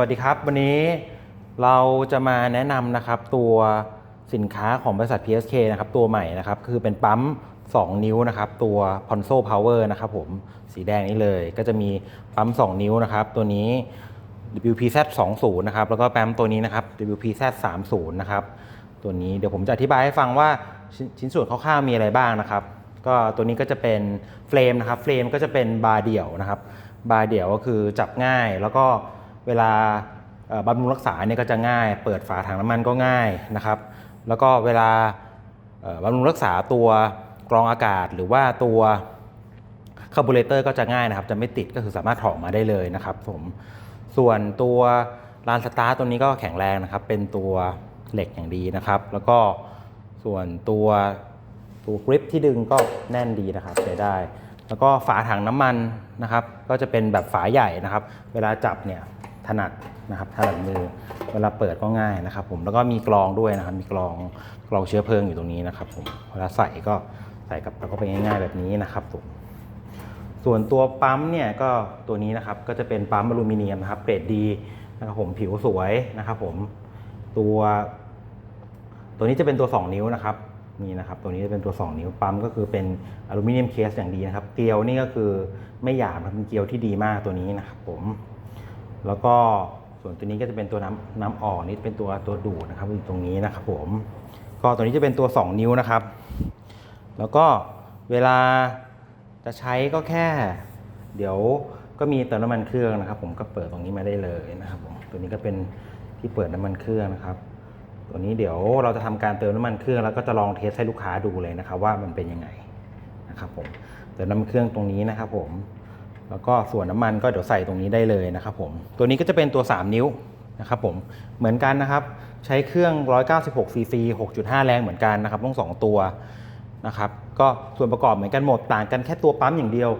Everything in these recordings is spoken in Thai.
วัสดีครับ วันนี้เราจะมาแนะนำนะครับตัวสินค้าของบริษัท PSK นะครับตัวใหม่นะครับคือเป็นปั๊ม 2 นิ้วนะครับตัว Ponzo Power นะครับผมสีแดงนี้เลยก็จะมีปั๊ม 2 นิ้วนะครับตัวนี้ WPZ 20นะครับแล้วก็แปมตัวนี้นะครับ WPZ 30นะครับตัวนี้เดี๋ยวผมจะอธิบายให้ฟังว่าชิ้นชิ้นส่วนคร่าวๆมีอะไรบ้างนะครับก็ตัวนี้ก็จะเป็นเฟรมนะครับเฟรมก็จะเป็นบาร์เดี่ยวนะครับบาร์เดี่ยวก็คือจับง่ายแล้วก็ เวลาบำรุงรักษาเนี่ยก็จะง่าย เปิดฝาถังน้ำมันก็ง่ายนะครับ แล้วก็เวลาบำรุงรักษาตัวกรองอากาศหรือว่าตัวคาร์บูเรเตอร์ก็จะง่ายนะครับ จะไม่ติดก็คือสามารถถอดมาได้เลยนะครับผมส่วนตัวลานสตาร์ตตัวนี้ก็แข็งแรงนะครับ เป็นตัวเหล็กอย่างดีนะครับ แล้วก็ส่วนตัวตัวกริปที่ดึงก็แน่นดีนะครับใช้ได้ แล้วก็ฝาถังน้ำมันนะครับ ก็จะเป็นแบบฝาใหญ่นะครับ เวลาจับเนี่ย ถนัดนะครับถนัดมือเวลาเปิดก็ง่ายนะครับ ผมแล้วก็มีกรองด้วยนะครับ มีกรองกรองเชื้อเพลิงอยู่ตรงนี้นะครับ ผมเวลาใส่ก็ใส่กับแล้วก็ไปง่าย ๆ แบบนี้นะครับผมส่วนตัวปั๊มเนี่ยก็ตัวนี้นะครับก็จะเป็นปั๊มอลูมิเนียมนะครับเกรดดีนะครับผมผิวสวยนะครับ ผมตัว ตัวนี้จะเป็นตัว 2 นิ้วนะครับนี่นะครับ ตัวนี้จะเป็นตัว 2 นิ้วปั๊มก็คือเป็นอลูมิเนียมเคสอย่างดีนะครับ เกลียวนี่ก็คือไม่หยาบครับเป็นเกลียวที่ดีมากตัวนี้นะครับผม แล้วก็ส่วนตัวนี้ก็จะเป็นตัวน้ำน้ำออกนี่เป็นตัวตัวดูดนะครับอยู่ตรงนี้นะครับผมก็ตัวนี้จะเป็นตัว 2 นิ้วนะครับ แล้วก็เวลาจะใช้ก็แค่ เดี๋ยวก็มีเติมน้ำมันเครื่องนะครับ ผมก็เปิดตรงนี้มาได้เลยนะครับผมตัวนี้ก็เป็นที่เปิดน้ำมันเครื่องนะครับ ตัวนี้เดี๋ยวเราจะทำการเติมน้ำมันเครื่องแล้วก็จะลองเทสให้ลูกค้าดูเลยนะครับ ว่ามันเป็นยังไงนะครับผมเติมน้ำมันเครื่องตรงนี้นะครับผม แล้วก็ส่วนน้ำมันก็เดี๋ยวใส่ตรงนี้ได้เลยนะครับผม ตัวนี้ก็จะเป็นตัว 3 นิ้วนะครับผม เหมือนกันนะครับ ใช้เครื่อง 196 cc 6.5 แรงเหมือนกันนะครับทั้งสองตัวนะครับ ก็ส่วนประกอบเหมือนกันหมด ต่างกันแค่ตัวปั๊มอย่างเดียว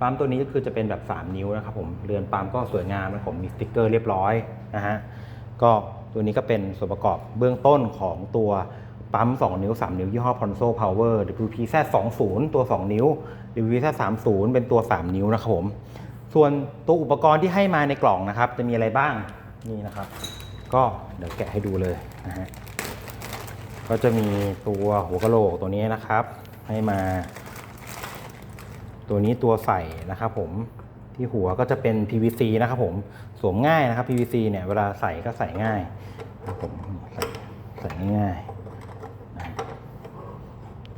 ปั๊มตัวนี้ก็คือจะเป็นแบบ 3 นิ้วนะครับผม เรือนปั๊มก็สวยงามนะครับผม มีสติกเกอร์เรียบร้อยนะฮะ ก็ตัวนี้ก็เป็นส่วนประกอบเบื้องต้นของตัว ปั๊ม 2 นิ้ว 3 นิ้ว ยี่ห้อ Ponzo Power WPZ 20ตัว 2 นิ้ว WPZ 30เป็นตัว 3 นิ้วนะครับผม ส่วนตัวอุปกรณ์ที่ให้มาในกล่องนะครับ จะมีอะไรบ้างนี่นะครับ ก็เดี๋ยวแกะให้ดูเลยนะฮะก็จะมีตัวหัวกะโหลกตัวนี้นะครับ ให้มา ตัวนี้ตัวใส่นะครับผมที่หัวก็จะเป็น PVC นะครับผมสวมง่ายนะครับ PVC เนี่ยเวลาใส่ก็ใส่ง่ายนะครับผมใส่ใส่ง่ายๆ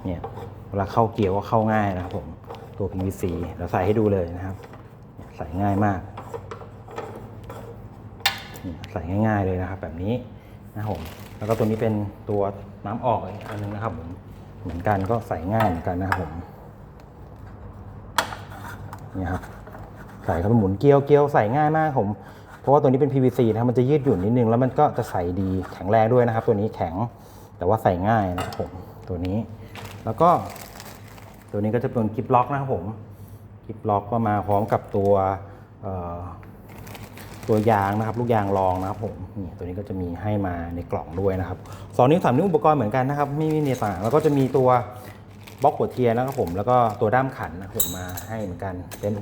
นะ เวลาเข้าเกียร์ก็เข้าง่ายนะครับผมตัว PVC เราใส่ให้ดูเลยนะครับ ใส่ง่ายมากใส่ง่ายๆเลยนะครับ แบบนี้นะครับผมแล้วก็ตัวนี้เป็นตัวน้ำออกอีกอันนึงนะครับผมเหมือนกันก็ใส่ง่ายเหมือนกันนะครับผมนี่ครับใส่เข้าไปหมุนเกลียวเกลียวใส่ง่ายมากผม เพราะว่าตัวนี้เป็น PVC นะครับมันจะยืดหยุ่นนิดนึงแล้วมันก็จะใส่ดีแข็งแรงด้วยนะครับ ตัวนี้แข็งแต่ว่าใส่ง่ายนะครับผมตัวนี้ แล้วก็ตัวนี้ก็จะเป็นกิฟล็อกนะครับผมกิฟล็อกก็มาพร้อมกับตัวตัวยางนะครับ ลูกยางรองนะครับผมนี่ตัวนี้ก็จะมีให้มาในกล่องด้วยนะครับสองนิ้วสามนิ้วอุปกรณ์เหมือนกันนะครับไม่ม่มีต่างแล้วก็จะมีตัวบล็อกหัวเทียนนะครับผมแล้วก็ตัวด้ามขันนะครับผมมาให้เหมือนกันเป็น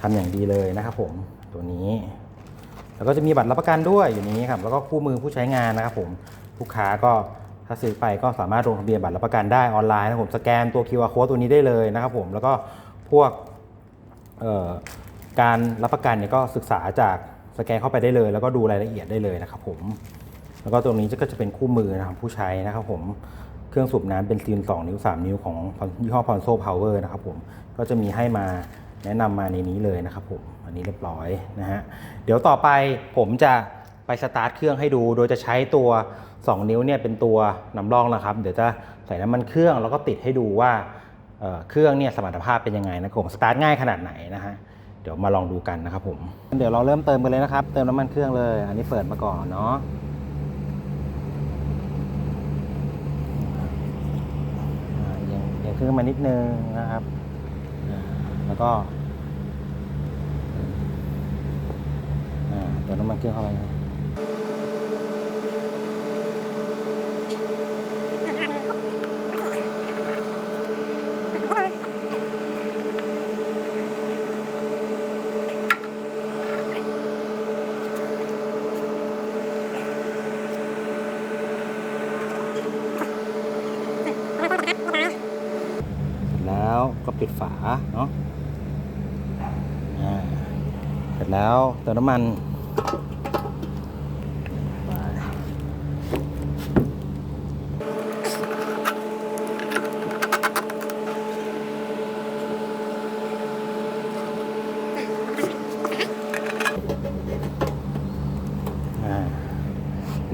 ทำอย่างดีเลยนะครับผมตัวนี้ แล้วก็จะมีบัตรรับประกันด้วยอยู่นี้ครับแล้วก็คู่มือผู้ใช้งานนะครับผมลูกค้าก็ ถ้าซื้อไปก็สามารถลงทะเบียนบัตรรับประกันได้ออนไลน์นะครับผมสแกนตัว QR code ตัวนี้ได้เลยนะครับผมแล้วก็พวกการรับประกันเนี่ยก็ศึกษาจากสแกนเข้าไปได้เลย แล้วก็ดูรายละเอียดได้เลยนะครับผมแล้วก็ตรงนี้ก็จะเป็นคู่มือนะครับผู้ใช้นะครับผมเครื่องสูบน้ำเป็นซีน2นิ้ว 3 นิ้วของยี่ห้อ Ponzo Power นะครับผมก็จะมีให้มาแนะนำมาในนี้เลยนะครับผมอันนี้เรียบร้อยนะฮะเดี๋ยวต่อไปผมจะไปสตาร์ทเครื่องให้ดู โดยจะใช้ตัว 2 นิ้วเนี่ยเป็นตัวนำร่องนะครับ เดี๋ยวจะใส่น้ำมันเครื่องแล้วก็ติดให้ดูว่าเเครื่องเนี่ยสมรรถภาพเป็นยังไงนะครับผมสตาร์ทง่ายขนาดไหนนะฮะเดี๋ยวมาลองดูกันนะครับผมเดี๋ยวเราเริ่มเติมกันเลยนะครับ เติมน้ำมันเครื่องเลย อันนี้เปิดมาก่อนเนาะอ่ายังยังขึ้นมานิดนึงนะครับ แล้วก็อ่าเติมน้ำมันเครื่องเข้าไปนะ ปิดฝาเนาะเสร็จแล้วเติมน้ำมัน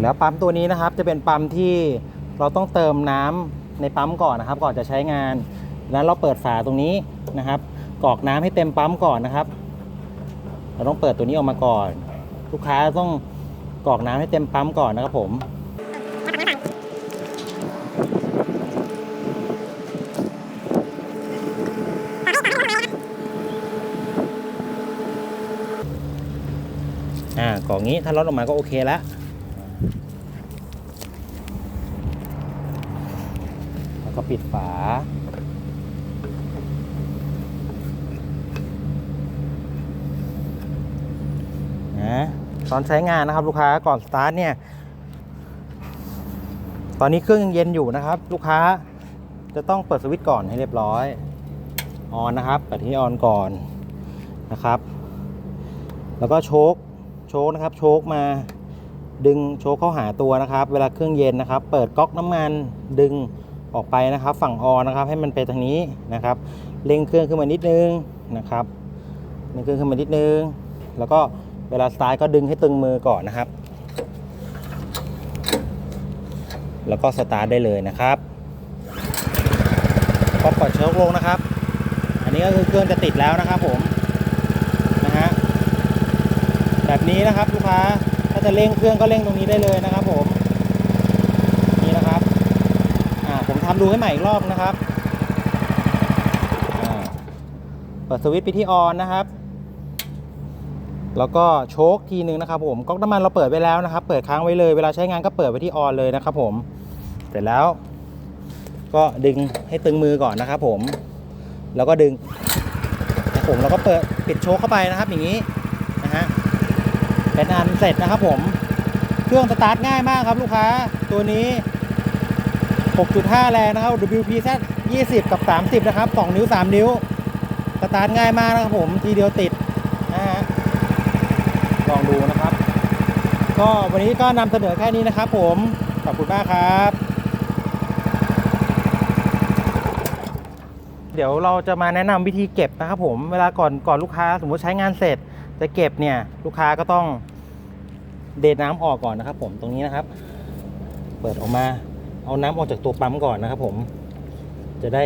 แล้วปั๊มตัวนี้นะครับจะเป็นปั๊มที่เราต้องเติมน้ำในปั๊มก่อนนะครับ ก่อนจะใช้งาน แล้วเราเปิดฝาตรงนี้นะครับกรอกน้ำให้เต็มปั๊มก่อนนะครับ เราต้องเปิดตัวนี้ออกมาก่อน ลูกค้าต้องกรอกน้ำให้เต็มปั๊มก่อนนะครับผมอ่ากรอกงี้ถ้าลดออกมาก็โอเคแล้วแล้วก็ปิดฝา นะตอนใช้งานนะครับลูกค้าก่อนสตาร์ทเนี่ย ตอนนี้เครื่องยังเย็นอยู่นะครับ ลูกค้าจะต้องเปิดสวิตช์ก่อนให้เรียบร้อย ออนนะครับ เปิดที่ออนก่อนนะครับ แล้วก็โชคโชคนะครับ โชคมาดึงโชคเข้าหาตัวนะครับ เวลาเครื่องเย็นนะครับ เปิดก๊อกน้ำมันดึงออกไปนะครับ ฝั่งออนนะครับ ให้มันไปทางนี้นะครับเร่งเครื่องขึ้นมานิดนึงนะครับเร่งเครื่องขึ้นมานิดนึง แล้วก็ เวลาสตาร์ทก็ดึงให้ตึงมือก่อนนะครับ แล้วก็สตาร์ทได้เลยนะครับพอปล่อยโชคลงนะครับ อันนี้ก็คือเครื่องจะติดแล้วนะครับผมนะฮะแบบนี้นะครับลูกค้าถ้าจะเร่งเครื่องก็เร่งตรงนี้ได้เลยนะครับผมนี่นะครับอ่าผมทำดูให้ใหม่อีกรอบนะครับเปิดสวิตช์ไปที่ออนนะครับ แล้วก็โชคทีนึงนะครับผมก๊อกน้ำมันเราเปิดไว้แล้วนะครับ เปิดค้างไว้เลยเวลาใช้งานก็เปิดไว้ที่ออนเลยนะครับผมเสร็จแล้ว ก็ดึงให้ตึงมือก่อนนะครับผมแล้วก็ดึงนะผมแล้วก็เปิดปิดโชคเข้าไปนะครับ อย่างนี้นะฮะเป็นอันเสร็จนะครับผมเครื่องสตาร์ทง่ายมากครับลูกค้าตัวนี้ 6.5 แรงนะครับ WPZ 20 กับ 30 นะครับ 2 นิ้ว 3 นิ้ว สตาร์ทง่ายมากนะครับผม ทีเดียวติดนะฮะ ลองดูนะครับ ก็วันนี้ก็นำเสนอแค่นี้นะครับผม ขอบคุณมากครับ เดี๋ยวเราจะมาแนะนำวิธีเก็บนะครับ ผมเวลาก่อนก่อนลูกค้า สมมติใช้งานเสร็จ จะเก็บเนี่ยลูกค้าก็ต้องเดดน้ำออกก่อนนะครับ ผมตรงนี้นะครับ เปิดออกมาเอาน้ำออกจากตัวปั๊มก่อนนะครับ ผมจะได้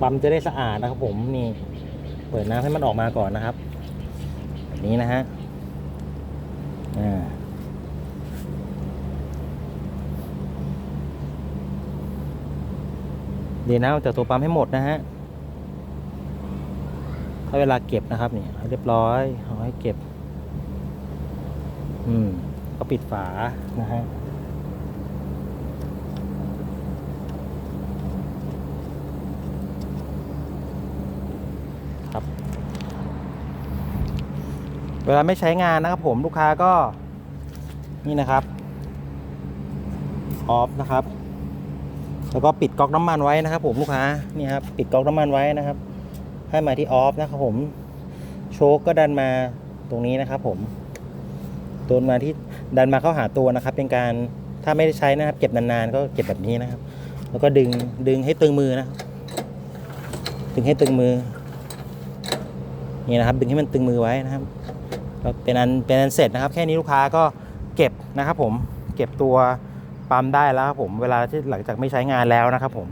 ปั๊มจะได้สะอาดนะครับผมนี่ เปิดน้ำให้มันออกมาก่อนนะครับแบบนี้นะฮะอ่าเดี๋ยวน้ำจากตัวปั๊มให้หมดนะฮะถ้าเวลาเก็บนะครับนี่ให้เรียบร้อยเอาให้เก็บ อืม ก็ปิดฝานะฮะ เวลาไม่ใช้งานนะครับผมลูกค้าก็นี่นะครับออฟนะครับ แล้วก็ปิดก๊อกน้ำมันไว้นะครับ ผมลูกค้านี่ครับปิดก๊อกน้ำมันไว้นะครับ ให้มาที่ออฟนะครับผมโชคก็ดันมาตรงนี้นะครับผมตัวมาที่ดันมาเข้าหาตัวนะครับ เป็นการถ้าไม่ได้ใช้นะครับ เก็บนานๆ ก็เก็บแบบนี้นะครับ แล้วก็ดึงดึงให้ตึงมือนะครับดึงให้ตึงมือ นี่นะครับ ดึงให้มันตึงมือไว้นะครับ ก็เป็นอันเป็นอันเสร็จนะครับ แค่นี้ลูกค้าก็เก็บนะครับผมเก็บตัวปั๊มได้แล้วครับผมเวลาที่หลังจากไม่ใช้งานแล้วนะครับผม